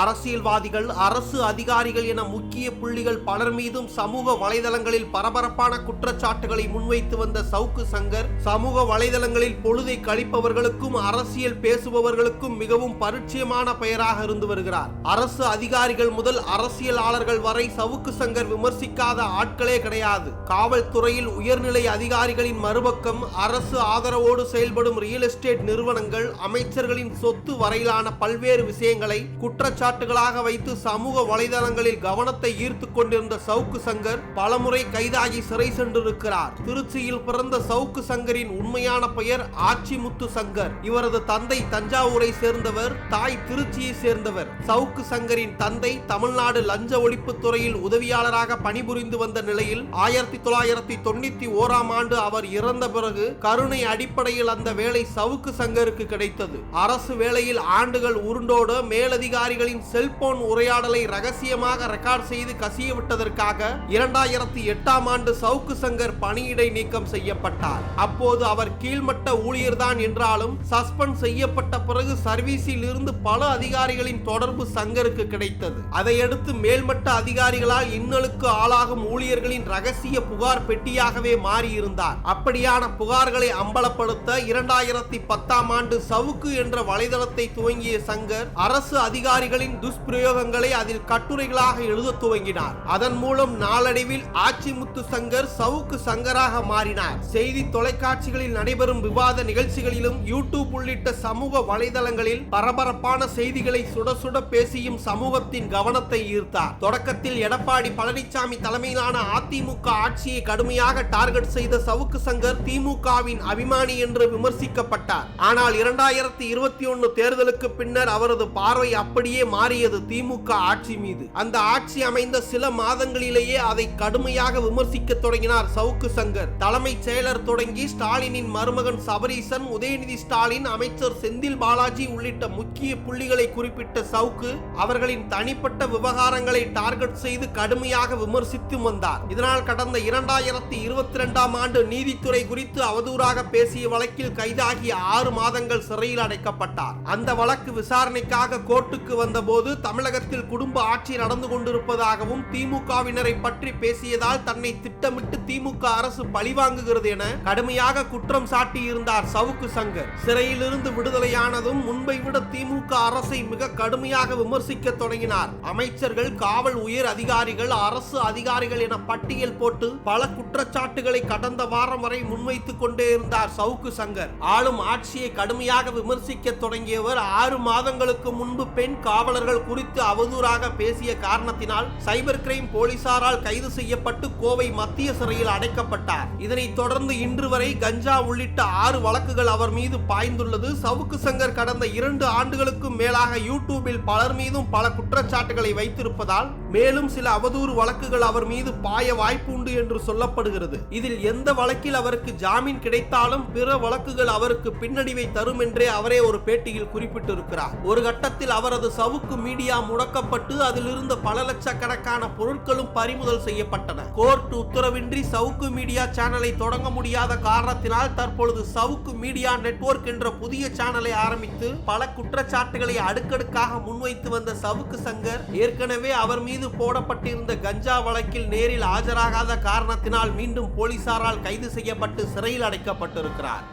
அரசியல்வாதிகள் அரசு அதிகாரிகள் என முக்கிய புள்ளிகள் பலர் மீதும் சமூக வலைதளங்களில் பரபரப்பான குற்றச்சாட்டுகளை முன்வைத்து வந்த சவுக்கு சங்கர் சமூக வலைதளங்களில் பொழுதை கழிப்பவர்களுக்கும் அரசியல் பேசுபவர்களுக்கும் மிகவும் பரிச்சயமான பெயராக இருந்து வருகிறார். அரசு அதிகாரிகள் முதல் அரசியலாளர்கள் வரை சவுக்கு சங்கர் விமர்சிக்காத ஆட்களே கிடையாது. காவல்துறையில் உயர்நிலை அதிகாரிகளின் மறுபக்கம் அரசு ஆதரவோடு செயல்படும் ரியல் எஸ்டேட் நிறுவனங்கள் அமைச்சர்களின் சொத்து வரையிலான பல்வேறு விஷயங்களை குற்றச்சாட்டுகளாக வைத்து சமூக வலைதளங்களில் கவனத்தை ஈர்த்து கொண்டிருந்த சவுக்கு சங்கர் பலமுறை கைதாகி சிறை சென்றிருக்கிறார். திருச்சியில் பிறந்த சவுக்கு சங்கரின் உண்மையான பெயர் ஆச்சிமுத்து சங்கர். இவரது தந்தை தஞ்சாவூரை சேர்ந்தவர் தாய் திருச்சியை சேர்ந்தவர். சவுக்கு சங்கரின் தந்தை தமிழ்நாடு லஞ்ச ஒழிப்புத்துறையில் உதவியாளராக பணிபுரிந்து வந்த நிலையில் ஆயிரத்தி தொள்ளாயிரத்தி தொண்ணூத்தி ஓராம் ஆண்டு அவர் இறந்த பிறகு கருணை அடிப்படையில் அந்த வேலை சவுக்கு சங்கருக்கு கிடைத்தது. அரசு வேலையில் ஆண்டுகள் உருண்டோட மேலதிகாரிகளின் செல்போன் உரையாடலை ரகசியமாக ரெக்கார்ட் செய்து கசிய விட்டதற்காக இரண்டாயிரத்தி எட்டாம் ஆண்டு சவுக்கு சங்கர் பணியிடை நீக்கம் செய்யப்பட்டார். அப்போது அவர் கீழ்மட்ட ஊழியர்தான் என்றாலும் சஸ்பெண்ட் செய்யப்பட்ட பிறகு சர்வீஸில் இருந்து பல அதிகாரிகளின் தொடர்பு சங்கருக்கு கிடைத்தது. அதையடுத்து மேல்மட்ட அதிகாரிகளால் இன்னலுக்கு ஆளாகும் ஊழியர்களின் ரகசிய புகார் பெட்டியாகவே மாறியிருந்தார். அப்படியான புகார்களை அம்பலப்படுத்த இரண்டாயிரத்தி பத்தாம் ஆண்டு சவுக்கு என்ற வலைதளத்தை துவங்கிய சங்கர் அரசு அதிகாரிகள் அதிகாரிகளின் துஷ்பிரயோகங்களை அதில் கட்டுரைகளாக எழுத துவங்கினார். அதன் மூலம் நாளடைவில் ஆச்சிமுத்து சங்கர் சவுக்கு சங்கராக மாறினார். செய்தி தொலைக்காட்சிகளில் நடைபெறும் விவாத நிகழ்ச்சிகளிலும் யூடியூப் உள்ளிட்ட சமூக வலைதளங்களில் பரபரப்பான செய்திகளை சுட சுட பேசியும் சமூகத்தின் கவனத்தை ஈர்த்தார். தொடக்கத்தில் எடப்பாடி பழனிசாமி தலைமையிலான அதிமுக ஆட்சியை கடுமையாக டார்கெட் செய்த சவுக்கு சங்கர் திமுகவின் அபிமானி என்று விமர்சிக்கப்பட்டார். ஆனால் இரண்டாயிரத்தி இருபத்தி ஒன்னு தேர்தலுக்கு பின்னர் அவரது பார்வை அப்படியே மாறியது திமுக ஆட்சி மீது. அந்த ஆட்சி அமைந்த சில மாதங்களிலேயே அதை கடுமையாக விமர்சிக்க தொடங்கினார் சவுக்கு சங்கர். தலைமைச் செயலர் தொடங்கி ஸ்டாலினின் மருமகன் சபரீசன் உதயநிதி ஸ்டாலின் அமைச்சர் செந்தில் பாலாஜி உள்ளிட்ட முக்கிய புள்ளிகளை குறிப்பிட்ட சவுக்கு அவர்களின் தனிப்பட்ட விவகாரங்களை டார்கெட் செய்து கடுமையாக விமர்சித்து வந்தார். இதனால் கடந்த இரண்டாயிரத்தி இருபத்தி இரண்டாம் ஆண்டு நீதித்துறை குறித்து அவதூறாக பேசிய வழக்கில் கைதாகிய ஆறு மாதங்கள் சிறையில் அடைக்கப்பட்டார். அந்த வழக்கு விசாரணைக்காக கோர்ட்டுக்கு வந்த வந்தபோது தமிழகத்தில் குடும்ப ஆட்சி நடந்து கொண்டிருப்பதாகவும் திமுகவினரை பற்றி பேசியதால் தன்னை திட்டமிட்டு திமுக அரசு பழிவாங்குகிறது என கடுமையாக குற்றம் சாட்டியிருந்தார் சவுக்கு சங்கர். சிறையிலிருந்து விடுதலையானதும் முன்பை விட திமுக அரசை மிக கடுமையாக விமர்சிக்க தொடங்கினார். அமைச்சர்கள் காவல் உயர் அதிகாரிகள் அரசு அதிகாரிகள் என பட்டியல் போட்டு பல குற்றச்சாட்டுகளை கடந்த வாரம் வரை முன்வைத்துக் கொண்டே இருந்தார் சவுக்கு சங்கர். ஆளும் ஆட்சியை கடுமையாக விமர்சிக்க தொடங்கியவர் ஆறு மாதங்களுக்கு முன்பு பெண் காவல் காவலர்கள் குறித்து அவதூறாக பேசிய காரணத்தினால் சைபர் கிரைம் போலீசாரால் கைது செய்யப்பட்டு கோவை மத்திய சிறையில் அடைக்கப்பட்டார். இதனைத் தொடர்ந்து இன்று வரை கஞ்சா உள்ளிட்ட ஆறு வழக்குகள் அவர் மீது பாய்ந்துள்ளது. சவுக்கு சங்கர் கடந்த இரண்டு ஆண்டுகளுக்கும் மேலாக யூடியூபில் பலர் மீதும் பல குற்றச்சாட்டுகளை வைத்திருப்பதால் மேலும் சில அவதூறு வழக்குகள் அவர் மீது பாய வாய்ப்பு உண்டு என்று சொல்லப்படுகிறது. இதில் எந்த வழக்கில் அவருக்கு ஜாமீன் கிடைத்தாலும் பிற வழக்குகள் அவருக்கு பின்னடைவை தரும் என்றே அவரே ஒரு பேட்டியில் குறிப்பிட்டிருக்கிறார். ஒரு கட்டத்தில் அவரது சவுக்கு மீடியா முடக்கப்பட்டு அதிலிருந்து பல லட்சக்கணக்கான பொருட்களும் பறிமுதல் செய்யப்பட்டன. கோர்ட் உத்தரவின்றி சவுக்கு மீடியா சேனலை தொடங்க முடியாத காரணத்தினால் தற்பொழுது சவுக்கு மீடியா நெட்வொர்க் என்ற புதிய சேனலை ஆரம்பித்து பல குற்றச்சாட்டுகளை அடுக்கடுக்காக முன்வைத்து வந்த சவுக்கு சங்கர் ஏற்கனவே அவர் மீது மீது போடப்பட்டிருந்த கஞ்சா வழக்கில் நேரில் ஆஜராகாத காரணத்தினால் மீண்டும் போலீசாரால் கைது செய்யப்பட்டு சிறையில் அடைக்கப்பட்டிருக்கிறார்.